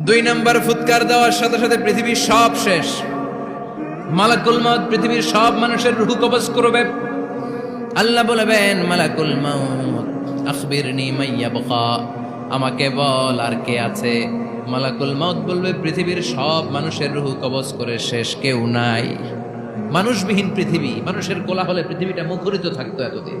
দুই নাম্বার ফুৎকার দেওয়ার সাথে সাথে পৃথিবীর সব শেষ। মালাকুল মাউত পৃথিবীর সব মানুষের রুহু কবজ করবে। আল্লাহ বলবেন, মালাকুল মাউত, আখবিরনি মাইয়া আমাকে বল আর কে আছে। মালাকুল মাউত বলবে, পৃথিবীর সব মানুষের রুহু কবজ করে শেষ কেউ নাই। মানুষবিহীন পৃথিবী, মানুষের কোলাহলে পৃথিবীটা মুখরিত থাকতো এতদিন।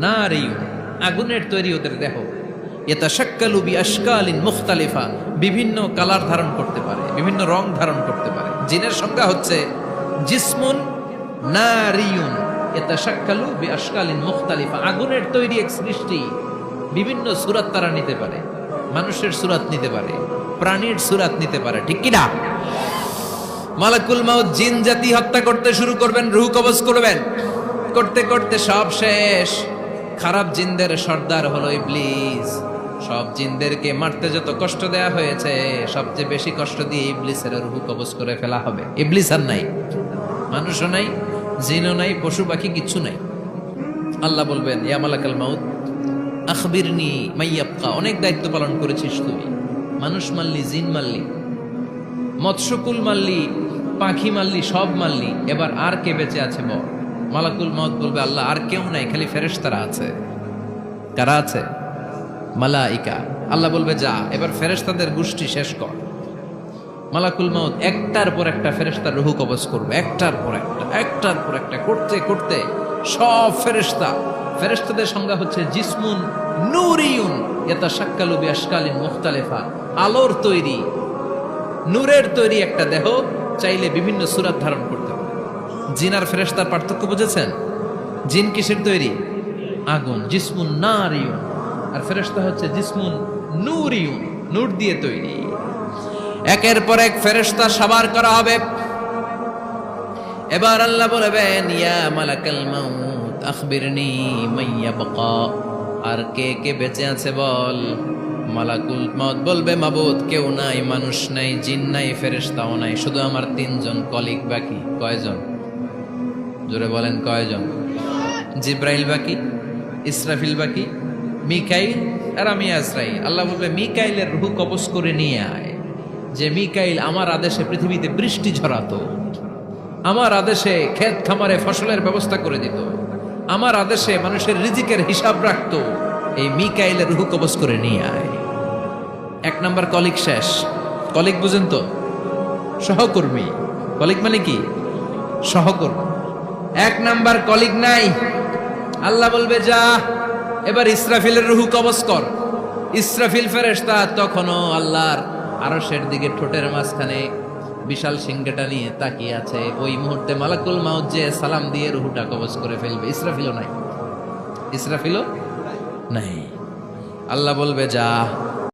না আগুনের তৈরি ওদের দেহ। এটা শাক্কালু বি আশকালিন মুখতালিফা, বিভিন্ন কালার ধারণ করতে পারে, বিভিন্ন রং ধারণ করতে পারে। জিনের সংজ্ঞা হচ্ছে জিসমুন নারিয়ুন। এটা শাক্কালু বি আশকালিন মুখতালিফা, আগুনের তৈরি এক সৃষ্টি বিভিন্ন সুরাত তারা নিতে পারে, মানুষের সুরাত নিতে পারে, প্রাণীর সুরাত নিতে পারে, ঠিক কিনা? মালাকুল মাউত জিন জাতি হত্যা করতে শুরু করবেন, রুহ কবজ করবেন। করতে করতে সব শেষ। খারাপ জিনদের সর্দার হলো ইবলিস। সব জিনদেরকে মারতে যত কষ্ট দেয়া হয়েছে, সবচেয়ে বেশি কষ্ট দিয়ে ইবলিসের রুহ কবজ করে ফেলা হবে। ইবলিস আর নাই। মানুষও নাই, জিনও নাই, পশু পাখি কিচ্ছু নাই। আল্লাহ বলবেন, ইয়া মালাকাল মাউত, আখবিরনি মাইয়াবকা অনেক দায়িত্ব পালন করেছিস তুই। মানুষ মারলি, জিন মারলি, মৎস্যকুল মারলি, পাখি মারলি, সব মারলি। এবার আর কে বেঁচে আছে বল? মালাকুল মত বলবে, আল্লাহ, আর কেউ নাই, খালি ফেরেশতারা আছে। কারা আছে? মালাইকা। আল্লাহ বলবে, যা, এবার ফেরেশতাদের গোষ্ঠী শেষ কর। মালাকুল মাউত একটার পর একটা ফেরেশতার রুহু কবজ করবে, একটার পর একটা, একটার পর একটা, করতে করতে সব ফেরেশতা। ফেরেশতাদের সংজ্ঞা হচ্ছে জিসমুন নূরিয়ুন এটা শাক্কালু বি আশকালিন মুখতালিফা। আলোর তৈরি, নূরের তৈরি একটা দেহ চাইলে বিভিন্ন সুরাত ধারণ করতে জিন আর ফেরেস্তার পার্থক্য বুঝেছেন? জিন কিসের তৈরি? আগুন, জিসমুন নারিয়ুন। আর ফেরেশতা হচ্ছে জিসমুন নূরিয়ুন, নূর দিয়ে তৈরি। একের পর এক ফেরেশতা সাবার করা হবে। এবার আল্লাহ বলবেন, ইয়া মালাকাল মাউত, আখবিরনি মাইয়া বাকা আর কে কে বেঁচে আছে বল? মালাকুল মত বলবে, মাবুদ, কেউ নাই, মানুষ নাই, জিন নাই, ফেরেশতাও নাই, শুধু আমার তিনজন কলিগ বাকি, কয়জন? জোরে বলেন কয়জন? জিব্রাইল বাকি, ইসরাফিল বাকি, মিকাইল আর আমি আজরাইল। আল্লাহ বলবে, মিকাইলের রুহু কবজ করে নিয়ে আয়। যে মিকাইল আমার আদেশে পৃথিবীতে বৃষ্টি ঝরাতো, আমার আদেশে ক্ষেত খামারে ফসলের ব্যবস্থা করে দিত, আমার আদেশে মানুষের রিজিকের হিসাব রাখত, এই মিকাইলের রুহু কবজ করে নিয়ে আয়। এক নাম্বার কলিগ শেষ। কলিগ বুঝেন তো? সহকর্মী। কলিগ মানে কি? সহকর্মী। এক নাম্বার কলিগ নাই। আল্লাহ বলবে, যা, এবার ইসরাফিলের রুহু কবজ কর। ইসরাফিল ফেরেশতা তখনও আল্লাহর আরশের দিকে ঠোঁটের মাঝখানে বিশাল সিংহটা নিয়ে তাকিয়ে আছে। ওই মুহূর্তে মালাকুল মাউত যে সালাম দিয়ে রুহুটা কবজ করে ফেলবে, ইসরাফিলও নাই। ইসরাফিলও নাই। আল্লাহ বলবে, যা